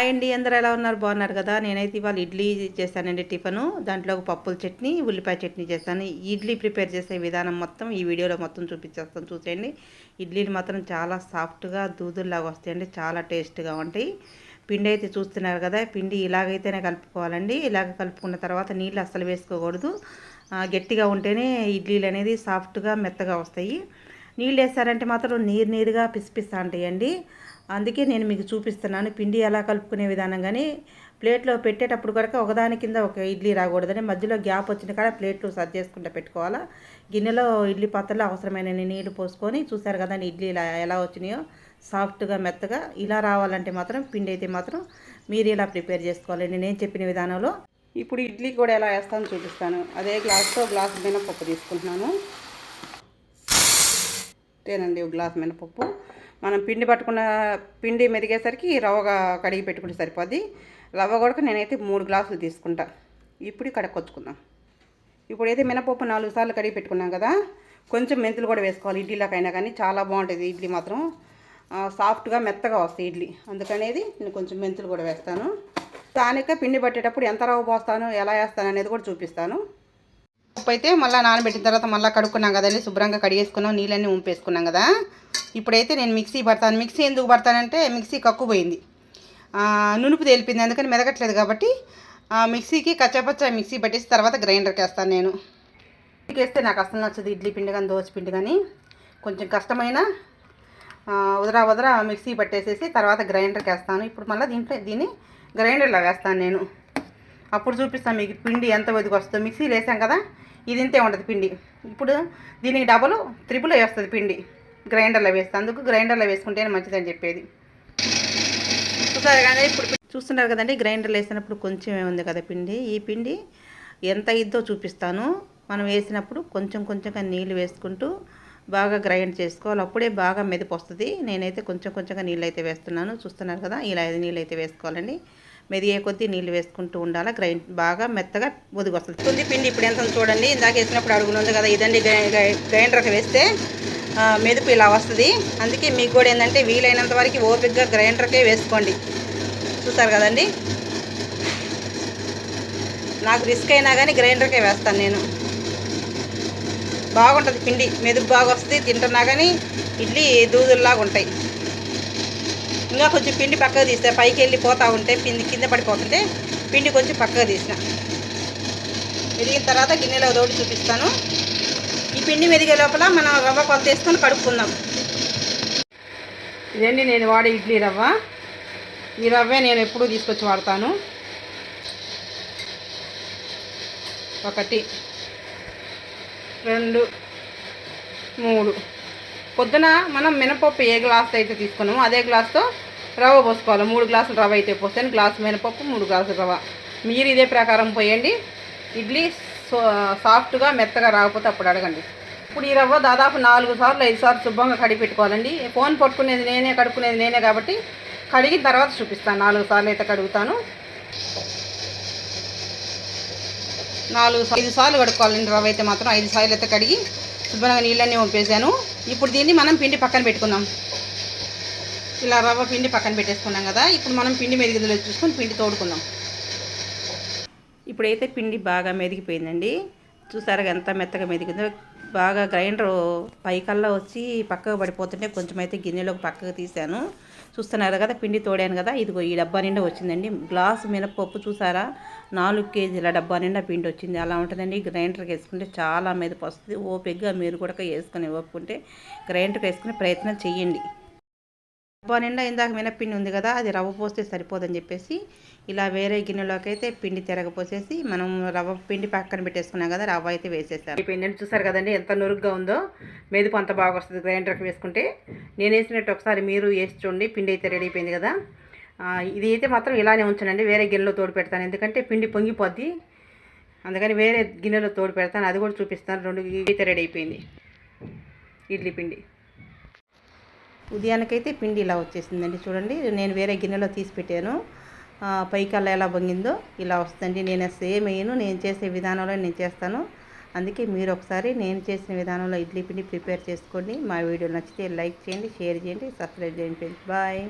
Hi అండి అందరు ఎలా ఉన్నారు? బాగున్నారు కదా? నేనైతే ఇవాళ ఇడ్లీ చేశానండి టిఫను. దాంట్లో పప్పుల చట్నీ ఉల్లిపాయ చట్నీ చేస్తాను ఇడ్లీ ప్రిపేర్ చేసే విధానం మొత్తం ఈ వీడియోలో మొత్తం చూపించేస్తాను. చూసేయండి. ఇడ్లీలు మాత్రం చాలా సాఫ్ట్గా దూదుల్లాగా వస్తాయండి. చాలా టేస్ట్గా ఉంటాయి. పిండి అయితే చూస్తున్నారు కదా? పిండి ఇలాగైతేనే కలుపుకోవాలండి. ఇలాగ కలుపుకున్న తర్వాత నీళ్ళు అస్సలు వేసుకోకూడదు. గట్టిగా ఉంటేనే ఇడ్లీలు అనేది సాఫ్ట్గా మెత్తగా వస్తాయి. నీళ్ళు వేస్తారంటే మాత్రం నీరు నీరుగా పిసిపిస్తా ఉంటాయండి. అందుకే నేను మీకు చూపిస్తున్నాను. పిండి ఎలా కలుపుకునే విధానం కానీ ప్లేట్లో పెట్టేటప్పుడు కనుక ఒకదాని కింద ఒక ఇడ్లీ రాకూడదని మధ్యలో గ్యాప్ వచ్చిన కాడ ప్లేట్లు సర్జ్ చేసుకుంటూ పెట్టుకోవాలా. గిన్నెలో ఇడ్లీ పాత్రలో అవసరమైన నీళ్ళు పోసుకొని చూసారు కదా ఇడ్లీ ఎలా వచ్చినాయో? సాఫ్ట్గా మెత్తగా ఇలా రావాలంటే మాత్రం పిండి అయితే మాత్రం మీరు ఇలా ప్రిపేర్ చేసుకోవాలండి నేను చెప్పిన విధానంలో ఇప్పుడు ఇడ్లీ కూడా ఎలా వేస్తానో చూపిస్తాను. అదే గ్లాస్తో గ్లాస్ మినపప్పు తీసుకుంటున్నాను. తేనండి గ్లాస్ మినపప్పు. మనం పిండి పట్టుకున్న పిండి మెదిగేసరికి రవ్వగా కడిగి పెట్టుకుంటే సరిపోద్ది. రవ్వ కూడా నేనైతే మూడు గ్లాసులు తీసుకుంటా. ఇప్పుడు కడక్కొచ్చుకుందాం. ఇప్పుడైతే ఇప్పుడు అయితే మినపప్పు నాలుగు సార్లు కడిగి పెట్టుకున్నాం కదా కొంచెం మెంతులు కూడా వేసుకోవాలి ఇడ్లీలకైనా కానీ. చాలా బాగుంటుంది ఇడ్లీ మాత్రం. సాఫ్ట్గా మెత్తగా వస్తాయి ఇడ్లీ. అందుకనేది నేను కొంచెం మెంతులు కూడా వేస్తాను. దానిక పిండి పట్టేటప్పుడు ఎంత రవ్వ పోస్తాను ఎలా వేస్తాను అనేది కూడా చూపిస్తాను. ఉప్పు అయితే మళ్ళీ నానబెట్టిన తర్వాత మళ్ళీ కడుక్కున్నాం కదండి శుభ్రంగా కడిగేసుకున్నాం నీళ్ళన్నీ ఉంపేసుకున్నాం కదా. ఇప్పుడైతే నేను మిక్సీ పడతాను. మిక్సీ ఎందుకు పడతానంటే మిక్సీ కక్కు పోయింది నునుపు తేలిపింది అందుకని మెదగట్లేదు కాబట్టి మిక్సీకి కచ్చపచ్చ మిక్సీ పట్టేసి తర్వాత గ్రైండర్కి వేస్తాను నేను. వేస్తే నాకు అసలు నచ్చదు ఇడ్లీ పిండి కానీ దోశ పిండి కానీ. కొంచెం కష్టమైన ఉదరా ఉదరా మిక్సీ పట్టేసేసి తర్వాత గ్రైండర్కి వేస్తాను ఇప్పుడు మళ్ళీ దీంట్లో దీన్ని గ్రైండర్లో వేస్తాను నేను. అప్పుడు చూపిస్తాం మీకు పిండి ఎంత వదికి వస్తుందో మిక్సీలు వేసాం కదా ఇది ఇంతే ఉంటుంది పిండి. ఇప్పుడు దీనికి డబుల్ త్రిపుల్ వేస్తుంది పిండి. గ్రైండర్లో వేస్తాం అందుకు గ్రైండర్లో వేసుకుంటేనే మంచిదని చెప్పేది. చూసారు కానీ ఇప్పుడు చూస్తున్నారు కదండి గ్రైండర్లో వేసినప్పుడు కొంచెమే ఉంది కదా పిండి. ఈ పిండి ఎంత ఇద్దో చూపిస్తాను. మనం వేసినప్పుడు కొంచెం కొంచెంగా నీళ్ళు వేసుకుంటూ బాగా గ్రైండ్ చేసుకోవాలి. అప్పుడే బాగా మెదిపి వస్తుంది. నేనైతే కొంచెం కొంచెంగా నీళ్ళు అయితే వేస్తున్నాను. చూస్తున్నారు కదా ఇలా నీళ్ళు అయితే వేసుకోవాలండి. మెదిగే కొద్దీ నీళ్ళు వేసుకుంటూ ఉండాలి. గ్రైండ్ బాగా మెత్తగా ఒదిగి వస్తుంది తుంది పిండి ఇప్పుడు ఎంత చూడండి. ఇందాక వేసినప్పుడు అడుగులు ఉంది కదా ఇదండి గ్రైండర్కి వేస్తే మెదుపు ఇలా వస్తుంది. అందుకే మీకు కూడా ఏంటంటే వీలైనంత వరకు ఓపిక్గా గ్రైండర్కే వేసుకోండి. చూసారు కదండి? నాకు రిస్క్ అయినా కానీ గ్రైండర్కే వేస్తాను నేను. బాగుంటుంది పిండి. మెదుపు బాగా వస్తుంది తింటున్నా కానీ ఇడ్లీ దూదుల్లాగా ఉంటాయి. ఇంకా కొంచెం పిండి పక్కకు తీస్తే. పైకి వెళ్ళి పోతూ ఉంటే పిండి కింద పడిపోతుంటే పిండి కొంచెం పక్కకు తీసిన మెదిగిన తర్వాత గిన్నెలో తోటి చూపిస్తాను. ఈ పిండి మెదిగే లోపల మనం రవ్వ కొత్త వేసుకొని కడుక్కుందాం. ఇదండి నేను వాడే ఇడ్లీ రవ్వ. ఈ రవ్వే నేను ఎప్పుడూ తీసుకొచ్చి వాడతాను. ఒకటి రెండు మూడు. పొద్దున మనం మినపప్పు ఏ గ్లాస్ అయితే తీసుకున్నామో అదే గ్లాస్తో రవ్వ పోసుకోవాలి. మూడు గ్లాసులు రవ్వ అయితే పోస్తాను గ్లాస్ మినపప్పు మూడు గ్లాసులు రవ్వ. మీరు ఇదే ప్రకారం పోయండి. ఇడ్లీ సాఫ్ట్గా మెత్తగా రాకపోతే అప్పుడు అడగండి. ఇప్పుడు ఈ రవ్వ దాదాపు నాలుగు సార్లు ఐదు సార్లు శుభ్రంగా కడిగి పెట్టుకోవాలండి. ఫోన్ పట్టుకునేది నేనే కడుక్కునేది నేనే కాబట్టి కడిగిన తర్వాత చూపిస్తాను. నాలుగు సార్లు అయితే కడుగుతాను. నాలుగు ఐదు సార్లు కడుక్కోవాలండి రవ్వ అయితే మాత్రం. ఐదు సార్లు అయితే కడిగి శుభ్రంగా నీళ్ళన్నీ పంపేసాను ఇప్పుడు దీన్ని మనం పిండి పక్కన పెట్టుకుందాం. ఇలా రవ్వ పిండి పక్కన పెట్టేసుకున్నాం కదా ఇప్పుడు మనం పిండి మెదిగిదిలో చూసుకొని పిండి తోడుకుందాం. ఇప్పుడైతే పిండి బాగా మెదిగిపోయిందండి. చూసారా ఎంత మెత్తగా మెదిగిందో. బాగా గ్రైండర్ పైకల్లా వచ్చి పక్కకు పడిపోతుంటే కొంచెం అయితే గిన్నెలోకి పక్కకు తీశాను. చూస్తున్నారు కదా పిండి తోడాను కదా. ఇదిగో ఈ డబ్బా నిండా వచ్చిందండి. గ్లాసు మినపప్పు చూసారా? నాలుగు కేజీల డబ్బా నిండా పిండి వచ్చింది. అలా ఉంటుందండి. గ్రైండర్కి వేసుకుంటే చాలా మీద వస్తుంది ఓపిగ్గా మీరు కూడా వేసుకొని ఇవ్వకుంటే గ్రైండర్కి వేసుకునే ప్రయత్నం చేయండి డబ్బా నిండా ఇందాక మినపిండి ఉంది కదా అది రవ్వ పోస్తే సరిపోదని చెప్పేసి ఇలా వేరే గిన్నెలోకి అయితే పిండి తిరగపోసేసి మనం రవ్వ పిండి పక్కన పెట్టేసుకున్నాం కదా రవ్వ అయితే వేసేసారు పిండిని చూసారు కదండి ఎంత నురుగ్గా ఉందో. మెదుపు అంత బాగా వస్తుంది గ్రైండర్కి వేసుకుంటే. నేను వేసినట్టు ఒకసారి మీరు వేసి చూడండి పిండి అయితే రెడీ అయిపోయింది కదా. ఇది అయితే మాత్రం ఇలానే ఉంచండి వేరే గిన్నెలో తోడు పెడతాను. ఎందుకంటే పిండి పొంగిపోద్ది. అందుకని వేరే గిన్నెలో తోడు పెడతాను. అది కూడా చూపిస్తాను. రెండు అయితే రెడీ అయిపోయింది. ఇడ్లీ పిండి. ఉదయానికైతే పిండి ఇలా వచ్చేసిందండి. చూడండి నేను వేరే గిన్నెలో తీసి పెట్టాను. పైకల్లా ఎలా పొంగిందో ఇలా వస్తుంది నేను సేమ్ వేయను నేను చేసే విధానంలో నేను చేస్తాను. అందుకే మీరు ఒకసారి నేను చేసిన విధానంలో ఇడ్లీ పిండి ప్రిపేర్ చేసుకోండి. మా వీడియో నచ్చితే లైక్ చేయండి షేర్ చేయండి సబ్స్క్రైబ్ చేయండి బాయ్.